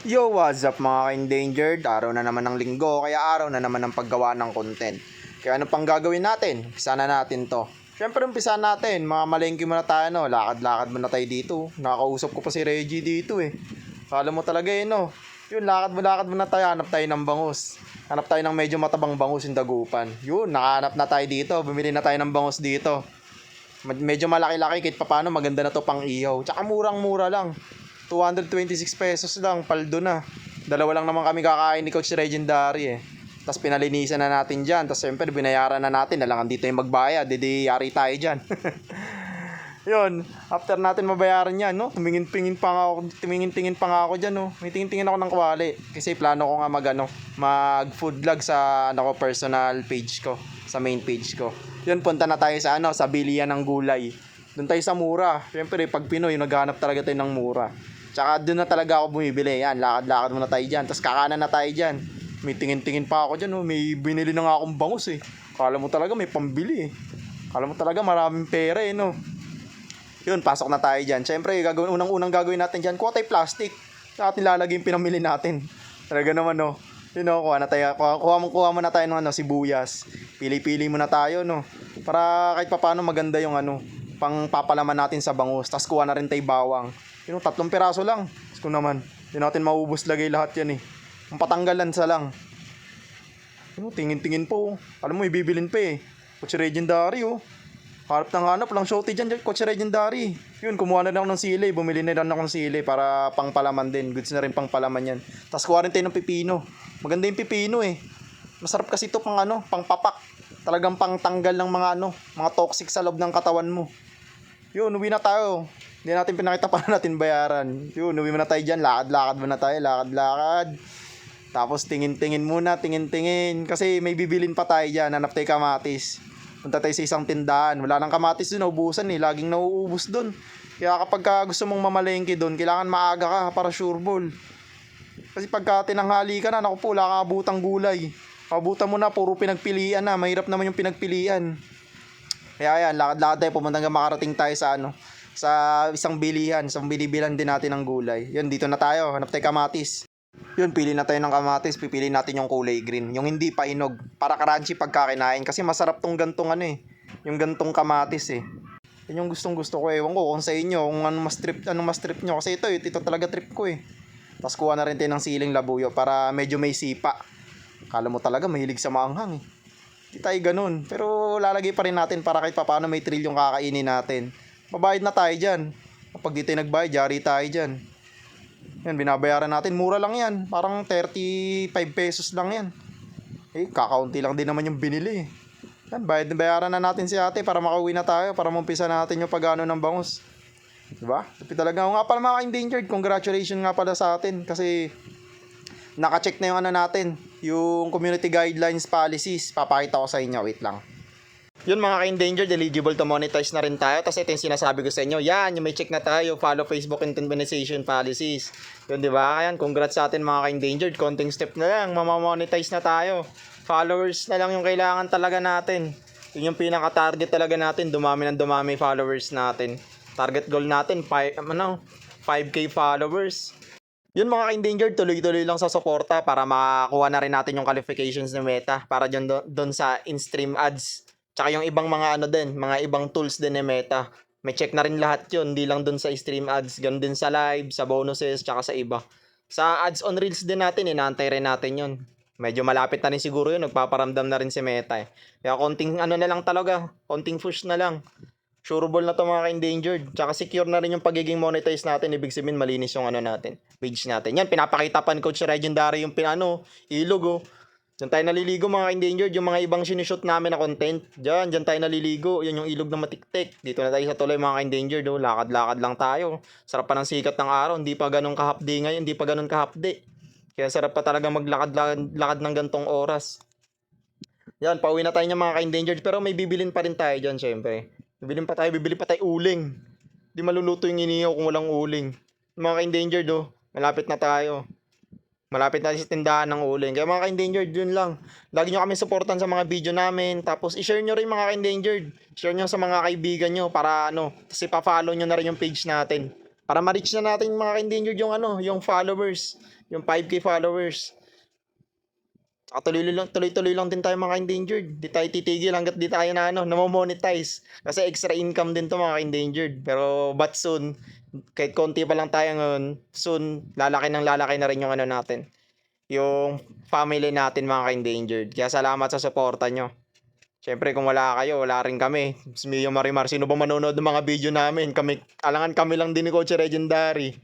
Yo, what's up mga ka-endangered? Araw na naman ng linggo, kaya araw na naman ng paggawa ng content. Kaya ano pang gagawin natin? Umpisa na natin to. Siyempre, umpisa natin. Mga malengke muna tayo, no? Lakad-lakad muna tayo dito. Nakakausap ko pa si Reggie dito, eh. Kala mo talaga, eh, no? Yun, lakad mo, lakad muna tayo. Hanap tayo ng bangus. Hanap tayo ng medyo matabang bangus yung dagupan. Yun, nakahanap na tayo dito. Bumili na tayo ng bangus dito. Med- Medyo malaki-laki kahit papano maganda na to pang ihaw. Tsaka murang-mura lang. 226 pesos lang, paldo na. Dalawa lang naman kami kakain ni Coach Legendary eh. Tapos pinalinisan na natin dyan. Tapos siyempre binayaran na natin. Nalangan dito yung magbayad. Hindi yari tayo dyan. Yun, after natin mabayaran yan, no? Tumingin-tingin pa nga ako, tumingin-tingin pa nga ako dyan, no? May tingin-tingin ako ng kwali. Kasi plano ko nga mag, ano, mag food vlog sa, ano ko, personal page ko. Sa main page ko. Yun, punta na tayo sa, ano, sa bilian ng gulay. Doon tayo sa mura. Siyempre, pag Pinoy, naghanap talaga tayo ng mura. Tsaka doon na talaga ako bumibili. Yan, lakad-lakad muna tayo dyan. Tapos kakanan na tayo dyan. May tingin-tingin pa ako dyan, no? May binili na nga akong bangus, eh. Kala mo talaga may pambili, eh. Kala mo talaga maraming pera, eh, no? Yun, pasok na tayo dyan. Siyempre, gagawin, unang-unang gagawin natin dyan, kuha tayo plastic. Saka natin lalagay yung pinamili natin. Talaga naman, no? Yun, no, kuha na tayo. Kuha, kuha, kuha mo na tayo ng ano, sibuyas. Pili-pili muna tayo, no? Para kahit papaano maganda yung ano, pang papalaman natin sa bangus. Tapos kuha na rin tayo bawang. Yun, tatlong piraso lang. Kung naman, hindi natin maubos lagay lahat yan, eh. Ang patanggalan sa lang. Yun, no, tingin-tingin po. Alam mo, ibibilin pa, eh. Coach Legendary, oh. Harap ng hanap, lang shorty dyan, Coach Legendary. Yun, kumuha na lang ng sili, bumili na lang ako ng sili para pang palaman din. Goods na rin pang palaman yan. Tapos kuha rin ng pipino. Maganda yung pipino eh. Masarap kasi ito pang ano, pang papak. Talagang pang tanggal ng mga ano, mga toxic sa loob ng katawan mo. Yun, uwi na tayo. Hindi natin pinakita paano natin bayaran. Yun, uwi muna tayo dyan. Lakad-lakad muna tayo. Lakad-lakad. Tapos tingin-tingin muna, tingin-tingin. Kasi may bibilin pa tayo dyan. Hanap tayo kamatis. Punta tayo sa isang tindahan. Wala nang kamatis doon, naubusan eh. Laging nauubos doon. Kaya kapag ka gusto mong mamalengke doon, kailangan maaga ka para sure ball. Kasi pagka tinanghali ka na, naku po, wala kang abutang gulay. Abutan mo na, puro pinagpilian na. Mahirap naman yung pinagpilian. Kaya yan, lakad-lakad tayo, pumunta hanggang makarating tayo sa ano, sa isang bilihan, isang binibilan din natin ng gulay. Yun, dito na tayo, hanap tayo kamatis. Yun, pili na tayo ng kamatis, pipili natin yung kulay green, yung hindi pa inog, para crunchy pagka kinain. Kasi masarap tong gantong ano eh, yung gantong kamatis eh. Yun yung gustong gusto ko, ewan ko kung sa inyo, kung ano mas trip, ano mas trip nyo. Kasi ito, eh, ito talaga trip ko eh. Tapos kuha na rin tayo ng siling labuyo para medyo may sipa. Kala mo talaga mahilig sa maanghang eh. Di tayo ganun. Pero lalagay pa rin natin para kahit papaano may thrill yung kakainin natin. Mabayad na tayo dyan. Kapag di tayo nagbayad, jari tayo dyan. Yan, binabayaran natin. Mura lang yan. Parang 35 pesos lang yan. Eh, kakaunti lang din naman yung binili. Yan, bayad na bayaran na natin si ate para makauwi na tayo. Para mumpisa natin yung pagano ng bangus. Diba? Tapi talaga nga pala mga endangered. Congratulations nga pala sa atin. Kasi naka-check na yung ano natin. Yung community guidelines policies. Papakita ko sa inyo. Wait lang. Yun mga ka-endangered, eligible to monetize na rin tayo. Tapos ito yung sinasabi ko sa inyo. Yan, yung may check na tayo. Follow Facebook and monetization policies. Yun, di ba? Ayan, congrats sa atin mga ka-endangered. Konting step na lang. Mamamonetize na tayo. Followers na lang yung kailangan talaga natin. Yun yung pinaka-target talaga natin. Dumami ng dumami followers natin. Target goal natin, 5, ano, 5k followers. Yun mga ka-endangered, tuloy-tuloy lang sa suporta para makakuha na rin natin yung qualifications ng Meta para dyan do- doon sa in-stream ads. Tsaka yung ibang mga ano din, mga ibang tools din ni Meta. May check na rin lahat yun, hindi lang doon sa stream ads, ganun din sa live, sa bonuses, tsaka sa iba. Sa ads on reels din natin, inaantay rin natin yun. Medyo malapit na rin siguro yun, nagpaparamdam na rin si Meta eh. Kaya konting ano na lang talaga, konting push na lang. Sureable na to mga ka-endangered. Tsaka secure na rin yung pagiging monetize natin. Ibig sabihin, malinis yung ano natin, page natin. Yan, pinapakita pa ni Coach Legendary yung pinano, ilog oh. Diyan tayo naliligo mga endangered, yung mga ibang sinushoot namin na content. Diyan, diyan tayo naliligo. Yan yung ilog na matiktik. Dito na tayo sa tuloy mga endangered, oh. Lakad-lakad lang tayo. Sarap pa ng sikat ng araw, hindi pa ganun kahapdi ngayon, hindi pa ganun kahapdi. Kaya sarap pa talaga maglakad-lakad lakad ng gantong oras. Yan, pauwi na tayo niya mga ka-endangered, pero may bibilin pa rin tayo dyan, syempre. Bibilin pa tayo, bibili pa tayo uling. Di maluluto yung inihaw kung walang uling. Mga ka-endangered, oh. Malapit na tayo. Malapit na sa tindahan ng uling. Kaya mga ka-endangered, yun lang. Lagi nyo kami supportan sa mga video namin. Tapos, i-share nyo rin mga ka-endangered. Share nyo sa mga kaibigan nyo para ano, tapos ipa-follow nyo na rin yung page natin. Para ma-reach na natin mga ka-endangered yung ano, yung followers, yung 5k followers. Saka tuloy lang, tuloy-tuloy lang din tayo mga endangered. Di tayo titigil hanggat di tayo na ano, namo-monetize. Kasi extra income din to mga endangered. Pero but soon, kahit konti pa lang tayo ngayon, soon, lalaki ng lalaki na rin yung ano natin. Yung family natin mga endangered. Kaya salamat sa suporta nyo. Siyempre kung wala kayo, wala rin kami. Si Mio Marimar, sino ba manonood ng mga video namin? Kami, alangan kami lang din ni Coach Legendary.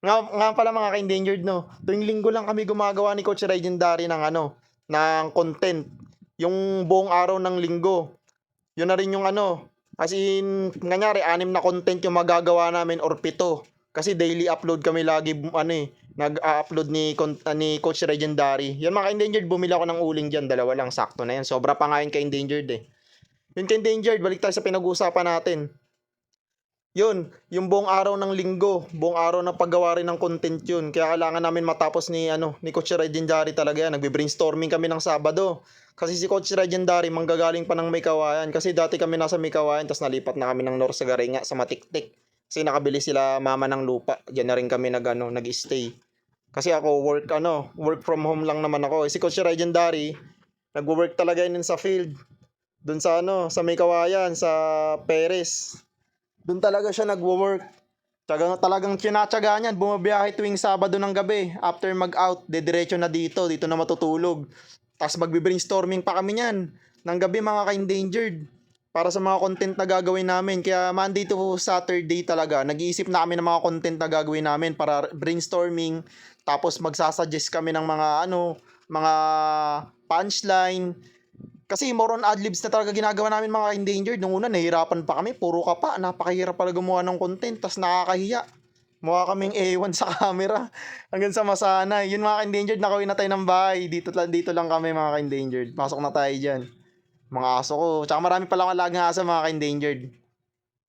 Nga, nga pala mga ka-endangered no, tuwing linggo lang kami gumagawa ni Coach Legendary ng ano, ng content. Yung buong araw ng linggo. Yun na rin yung ano. As in, nganyari, anim na content yung magagawa namin or pito. Kasi daily upload kami lagi, ano eh, nag-upload ni, ah, ni Coach Legendary. Yan mga endangered, bumili ako ng uling dyan. Dalawa lang, sakto na yan. Sobra pa nga yun ka-endangered eh. Yun ka-endangered, balik tayo sa pinag-uusapan natin. Yun, yung buong araw ng linggo, buong araw ng paggawa rin ng content yun. Kaya kailangan namin matapos ni ano, ni Coach Legendary talaga yan. Nagbe-brainstorming kami ng Sabado. Kasi si Coach Legendary manggagaling pa ng Maykawayan. Kasi dati kami nasa Maykawayan, tapos nalipat na kami ng North Sagaringa sa Matiktik. Kasi nakabili sila mama ng lupa. Diyan na rin kami nag, ano, nag-stay. Kasi ako work ano, work from home lang naman ako. Eh, Si Coach Legendary, nagwo-work talaga yun sa field. Doon sa ano, sa Maykawayan, sa Perez. Doon talaga siya nagwo-work. Talagang, talagang tinatsaga niyan. Bumabiyahe tuwing Sabado ng gabi. After mag-out, dediretso na dito. Dito na matutulog. Tapos magbe-brainstorming pa kami niyan. Ng gabi mga ka-endangered. Para sa mga content na gagawin namin. Kaya Monday to Saturday talaga. Nag-iisip na kami ng mga content na gagawin namin para brainstorming. Tapos magsasuggest kami ng mga ano, mga punchline. Kasi more on adlibs na talaga ginagawa namin mga endangered. Nung una, nahihirapan pa kami. Puro ka pa. Napakahirap pala gumawa ng content. Tapos nakakahiya. Mukha kaming A1 sa camera. Hanggang sa masanay. Yun mga endangered, nakawin na tayo ng bahay. Dito, dito lang kami mga endangered. Pasok na tayo dyan. Mga aso ko. Tsaka marami pala akong alagang aso mga endangered.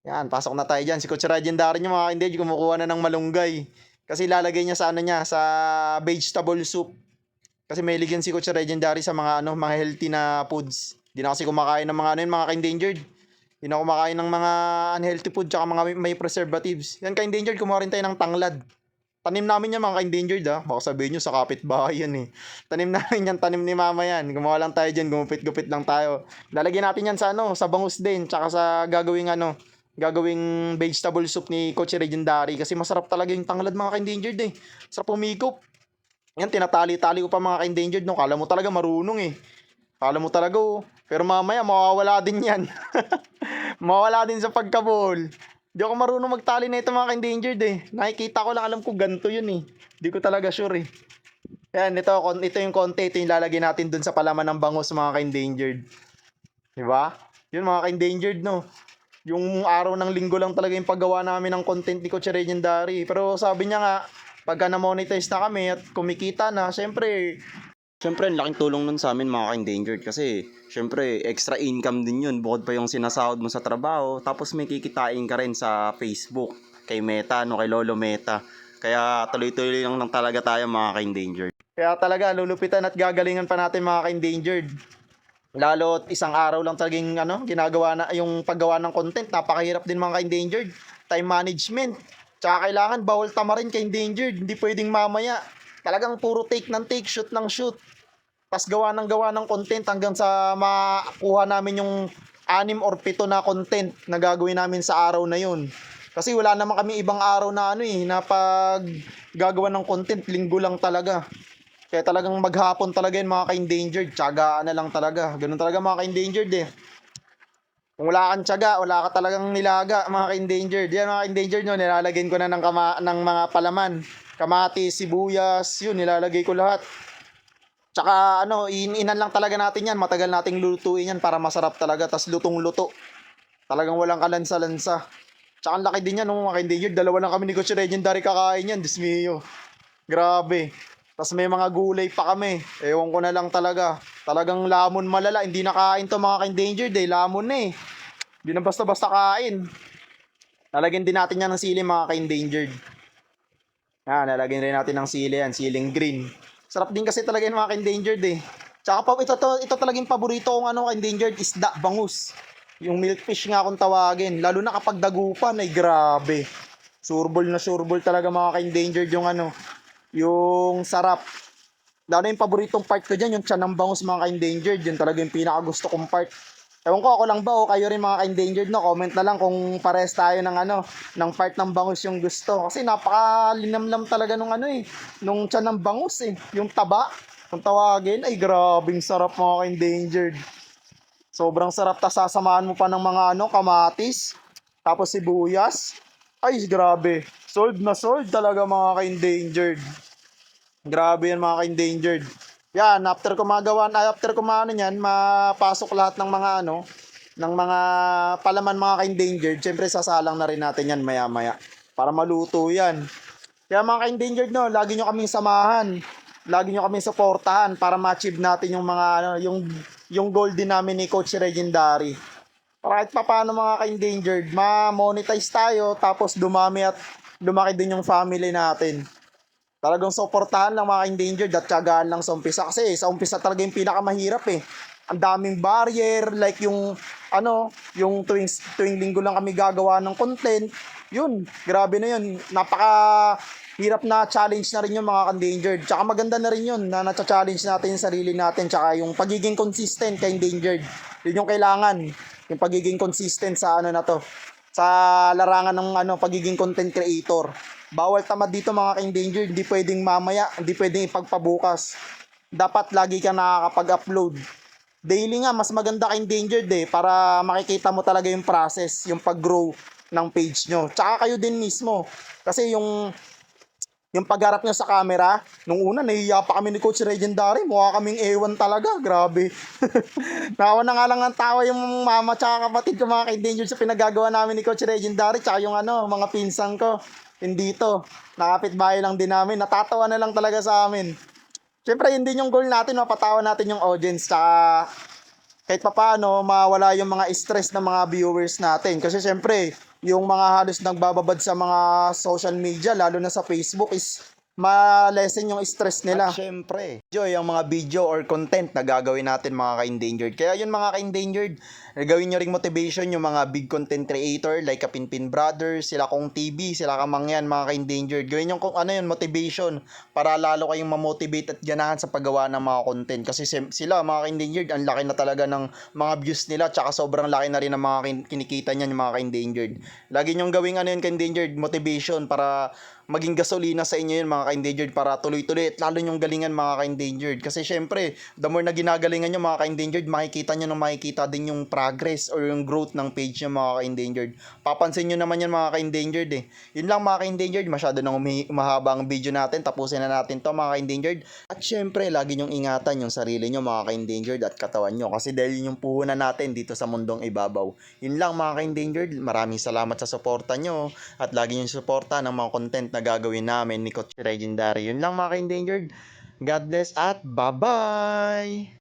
Yan, pasok na tayo dyan. Si Coach Legendary nyo mga endangered, kumukuha na ng malunggay. Kasi ilalagay niya sa ano niya, sa vegetable soup. Kasi may ligyan si Coach Legendary sa mga ano, mga healthy na foods. Hindi na kasi kumakain ng mga ano yun, mga ka-endangered. Hindi na kumakain ng mga unhealthy food tsaka mga may, preservatives. Yan ka-endangered, kumuha rin tayo ng tanglad. Tanim namin yan mga ka-endangered ha. Baka sabihin nyo sa kapitbahay yan eh. Tanim namin yan, tanim ni mama yan. Gumawa lang tayo dyan, gumupit-gupit lang tayo. Lalagyan natin yan sa ano, sa bangus din. Tsaka sa gagawing ano, gagawing vegetable soup ni Coach Legendary. Kasi masarap talaga yung tanglad mga ka-endangered eh. Sarap umikop. Yan, tinatali-tali ko pa mga ka-endangered no. Kala mo talaga marunong eh. Kala mo talaga oh. Pero mamaya mawawala din yan. mawawala din sa pagkabol. Di ako marunong magtali na ito mga ka-endangered eh. Nakikita ko lang alam ko ganito yun eh. Di ko talaga sure eh. Yan, ito, ito yung konti. Ito yung lalagay natin dun sa palaman ng bangus mga ka-endangered. Diba? Yun mga ka-endangered no. Yung araw ng linggo lang talaga yung paggawa namin ng content ni Coach Legendary. Pero sabi niya nga, pagka na-monetize na kami at kumikita na, syempre, Siyempre, ang laking tulong nun sa amin mga ka-endangered kasi siyempre, extra income din yun. Bukod pa yung sinasahod mo sa trabaho, tapos may kikitain ka rin sa Facebook, kay Meta, no, kay Lolo Meta. Kaya tuloy-tuloy lang, lang talaga tayo mga ka-endangered. Kaya talaga, lulupitan at gagalingan pa natin mga ka-endangered. Lalo isang araw lang talagang ano, ginagawa na yung paggawa ng content. Napakahirap din mga ka-endangered. Time management. Tsaka kailangan bawal tama rin ka-endangered. Hindi pwedeng mamaya. Talagang puro take ng take, shoot ng shoot. Tapos gawa ng gawa ng content hanggang sa makuha namin yung anim or pito na content na gagawin namin sa araw na yun. Kasi wala naman kami ibang araw na ano eh, na pag gagawa ng content, linggo lang talaga. Kaya talagang maghapon talaga yun mga ka-endangered. Tsagaan na lang talaga. Ganun talaga mga ka-endangered eh. Kung wala kang tsaga, wala ka talagang nilaga mga ka-endangered. Yan mga ka-endangered nyo, nilalagyan ko na ng, kama- ng mga palaman. Kamati, sibuyas, yun, nilalagay ko lahat. Tsaka ano, ininan lang talaga natin yan. Matagal nating lutuin yan para masarap talaga. Tapos lutong-luto. Talagang walang kalansa-lansa. Tsaka ang laki din yan, no, mga ka-endangered. Dalawa lang kami ni Coach Legendary kakain yan. Dismiyo. Grabe. Tapos may mga gulay pa kami. Ewan ko na lang talaga. Talagang lamon malala. Hindi nakain to mga ka-endangered eh. Lamon na eh. Hindi na basta-basta kain. Lalagyan din natin yan ng sili mga ka-endangered. Yan, lalagyan rin natin ng sili yan. Siling green. Sarap din kasi talaga yung mga ka-endangered eh. Tsaka pa, ito, to, ito talagang paborito kong ano ka-endangered isda, bangus. Yung milkfish nga kung tawagin. Lalo na kapag dagupan ay grabe. Surbol na surbol talaga mga ka-endangered yung ano, yung sarap. Lalo yung paboritong part ko dyan, yung tiyan ng bangus mga ka-endangered. Yun talaga yung pinaka gusto kong part. Ewan ko, ako lang ba o kayo rin mga ka-endangered no? Comment na lang kung pares tayo ng ano, ng part ng bangus yung gusto. Kasi napakalinamlam talaga nung ano eh, nung tiyan ng bangus eh. Yung taba, kung tawagin, ay grabing sarap mga ka-endangered. Sobrang sarap, tas sasamahan mo pa ng mga ano, kamatis, tapos sibuyas. Ay, grabe. Sold na sold talaga mga ka-endangered. Grabe yan mga ka-endangered. Yan, after ko magawa, after ko maano yan, mapasok lahat ng mga ano, ng mga palaman mga ka-endangered, syempre sasalang na rin natin yan maya-maya para maluto yan. Kaya mga ka-endangered no, lagi nyo kaming samahan. Lagi nyo kaming suportahan para ma-achieve natin yung mga ano, yung yung goal din namin ni Coach Legendary. Kahit pa paano mga ka-endangered, ma-monetize tayo tapos dumami at lumaki din yung family natin. Talagang suportahan lang mga endangered at tiyagaan lang sa umpisa. Kasi sa umpisa talaga yung pinakamahirap eh. Ang daming barrier, like yung, ano, yung tuwing, tuwing linggo lang kami gagawa ng content. Yun, grabe na yun. Napaka hirap na challenge na rin yung mga endangered. Tsaka maganda na rin yun na na-challenge natin yung sarili natin. Tsaka yung pagiging consistent kay endangered. Yun yung kailangan. Yung pagiging consistent sa ano na to. Sa larangan ng ano, pagiging content creator. Bawal tamad dito mga ka-endangered. Hindi pwedeng mamaya, hindi pwedeng ipagpabukas. Dapat lagi ka nakakapag-upload. Daily nga, mas maganda ka endangered eh. Para makikita mo talaga yung process, yung pag-grow ng page nyo. Tsaka kayo din mismo. Kasi yung yung pagharap niya sa camera, nung una, nahihiya pa kami ni Coach Legendary. Mukha kaming ewan talaga. Grabe. Nawa na nga lang ng tawa yung mama tsaka kapatid ko mga ka-endangered sa pinagagawa namin ni Coach Legendary. Tsaka yung ano, mga pinsan ko. Hindi to. Nakapit bahay lang din namin. Natatawa na lang talaga sa amin. Siyempre, yun din yung goal natin. Mapatawa natin yung audience. Tsaka kahit papaano mawala yung mga stress ng mga viewers natin. Kasi syempre, yung mga halos nagbababad sa mga social media, lalo na sa Facebook, is ma-lessen yung stress nila. At syempre, enjoy ang mga video or content na gagawin natin mga ka-endangered. Kaya yun mga ka-endangered, gawin nyo ring motivation yung mga big content creator like Kapinpin Brothers, sila Kong TV, sila Kamangyan, mga ka-endangered. Gawin yung kung ano yun, motivation para lalo kayong ma-motivate at ganahan sa paggawa ng mga content. Kasi sila, mga ka-endangered, ang laki na talaga ng mga views nila, tsaka sobrang laki na rin ng mga kin- kinikita niyan yung mga ka-endangered. Lagi nyong gawing ano yun ka-endangered, motivation para maging gasolina sa inyo yun mga ka-endangered para tuloy-tuloy at lalo nyong galingan mga ka-endangered. Kasi syempre, the more na ginagalingan nyo mga ka-endangered, makikita nyo na makikita din yung progress or yung growth ng page nyo mga ka-endangered. Papansin nyo naman yan mga ka-endangered eh. Yun lang mga ka-endangered, masyado nang mahaba ang video natin. Tapusin na natin to mga ka-endangered. At syempre, lagi nyong ingatan yung sarili nyo mga ka-endangered at katawan nyo. Kasi dahil yun yung puhunan natin dito sa mundong ibabaw. Yun lang mga ka-endangered, maraming salamat sa suporta nyo at lagi yung suporta ng mga content na gagawin namin ni Coach Legendary. Yun lang mga ka-endangered. God bless at bye-bye!